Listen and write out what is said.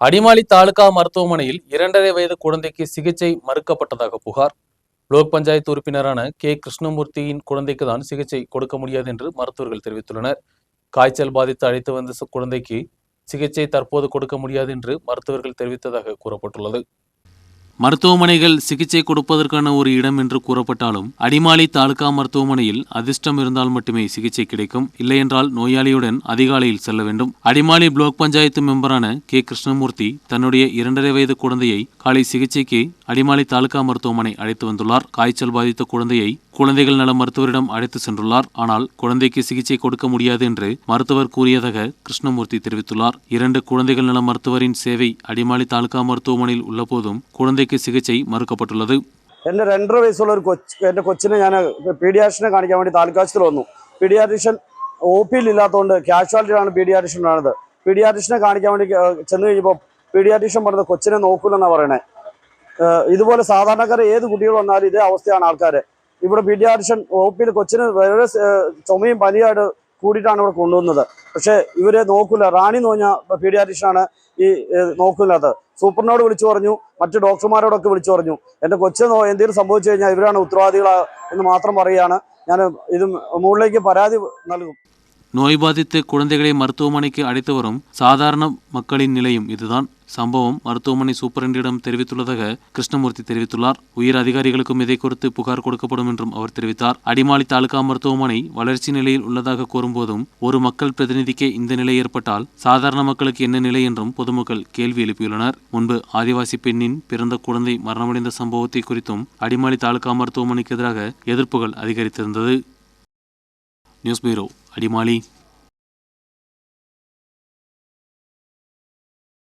அடிமாலி தாலுகா மருத்துவமனையில் இரண்டரை வயது குழந்தைக்கு சிகிச்சை மறுக்கப்பட்டதாக புகார். லோக் பஞ்சாயத்து உறுப்பினரான கே. கிருஷ்ணமூர்த்தியின் குழந்தைக்கு தான் சிகிச்சை கொடுக்க முடியாது என்று மருத்துவர்கள் தெரிவித்துள்ளனர். காய்ச்சல் பாதித்து அழைத்து வந்த குழந்தைக்கு சிகிச்சை தற்போது கொடுக்க முடியாது என்று மருத்துவர்கள் தெரிவித்ததாக கூறப்பட்டுள்ளது. மருத்துவமனைகள் சிகிச்சை கொடுப்பதற்கான ஒரு இடம் என்று கூறப்பட்டாலும் அடிமாலி தாலுகா மருத்துவமனையில் அதிர்ஷ்டம் இருந்தால் மட்டுமே சிகிச்சை கிடைக்கும். இல்லையென்றால் நோயாளியுடன் அதிகாலையில் செல்ல வேண்டும். அடிமாலி பிளாக் பஞ்சாயத்து மெம்பரான கே. கிருஷ்ணமூர்த்தி தன்னுடைய இரண்டரை வயது குழந்தையை காலை சிகிச்சைக்கு அடிமாலி தாலுகா மருத்துவமனை அழைத்து வந்துள்ளார் காய்ச்சல் பாதித்த குழந்தையை குழந்தைகள் நல மருத்துவரிடம் அழைத்து சென்றுள்ளார் ஆனால் குழந்தைக்கு சிகிச்சை கொடுக்க முடியாது என்று மருத்துவர் கூறியதாக கிருஷ்ணமூர்த்தி தெரிவித்துள்ளார் இரண்டு குழந்தைகள் நல மருத்துவரின் சேவை അടിമാലി താലൂക്കാ മരുത്തുവമണിയിൽ ഉള്ളപ്പോഴും കുഴന്തയ്ക്ക് ചികിത്സ മറുക്കപ്പെട്ടുള്ളത് എൻ്റെ രണ്ടര വയസ്സുള്ള ഒരു കൊച്ച് എൻ്റെ കൊച്ചിനെ ഞാൻ പീഡിയാട്രിഷനെ കാണിക്കാൻ വേണ്ടി താലൂക്കാശത്തിൽ വന്നു പീഡിയാട്രിഷ്യൻ ഒ പിയിൽ ഇല്ലാത്തതുകൊണ്ട് കാഷ്വാലിറ്റിയാണ് പീഡിയാട്രിഷ്യൻ ആണത് പീഡിയാട്രിഷനെ കാണിക്കാൻ വേണ്ടി ഏഹ്, ചെന്ന് കഴിഞ്ഞപ്പോൾ പീഡിയാട്രിഷ്യൻ പറഞ്ഞത് കൊച്ചിനെ നോക്കൂലെന്നാണ് പറയണേ ഏഹ്, ഇതുപോലെ സാധാരണക്കാരെ ഏത് കുട്ടികൾ വന്നാലും ഇതേ അവസ്ഥയാണ് ആൾക്കാർ ഇവിടെ പീഡിയാട്രിഷ്യൻ ഒ പിയിൽ കൊച്ചിന് വളരെ ചുമയും പനിയായിട്ട് കൂടിയിട്ടാണ് ഇവിടെ കൊണ്ടുവന്നത്. പക്ഷേ ഇവരെ നോക്കൂല. റാണി എന്ന് പറഞ്ഞ ആണ് ഈ നോക്കില്ലാത്തത് സൂപ്രനോട് വിളിച്ചു പറഞ്ഞു. മറ്റ് ഡോക്ടർമാരോടൊക്കെ വിളിച്ചു പറഞ്ഞു. എന്റെ കൊച്ചു എന്തെങ്കിലും സംഭവിച്ചു കഴിഞ്ഞാൽ ഇവരാണ് ഉത്തരവാദികളെന്ന് മാത്രം പറയുകയാണ്. ഞാൻ ഇത് മുകളിലേക്ക് പരാതി നൽകും. நோய் பாதித்து குழந்தைகளை மருத்துவமனைக்கு அழைத்து வரும் சாதாரண மக்களின் நிலையும் இதுதான். சம்பவம் மருத்துவமனை சூப்பரண்டிடம் தெரிவித்துள்ளதாக கிருஷ்ணமூர்த்தி தெரிவித்துள்ளார். உயர் அதிகாரிகளுக்கும் இதை குறித்து புகார் கொடுக்கப்படும் என்றும் அவர் தெரிவித்தார். அடிமாலி தாலுகா மருத்துவமனை வளர்ச்சி நிலையில் உள்ளதாக கூறும்போதும் ஒரு மக்கள் பிரதிநிதிக்கே இந்த நிலை ஏற்பட்டால் சாதாரண மக்களுக்கு என்ன நிலை என்றும் பொதுமக்கள் கேள்வி எழுப்பியுள்ளனர். முன்பு ஆதிவாசி பெண்ணின் பிறந்த குழந்தை மரணமடைந்த சம்பவத்தை குறித்தும் அடிமாலி தாலுகா மருத்துவமனைக்கு எதிராக எதிர்ப்புகள் அதிகரித்திருந்தது. நியூஸ் பீரோ அடிமாலி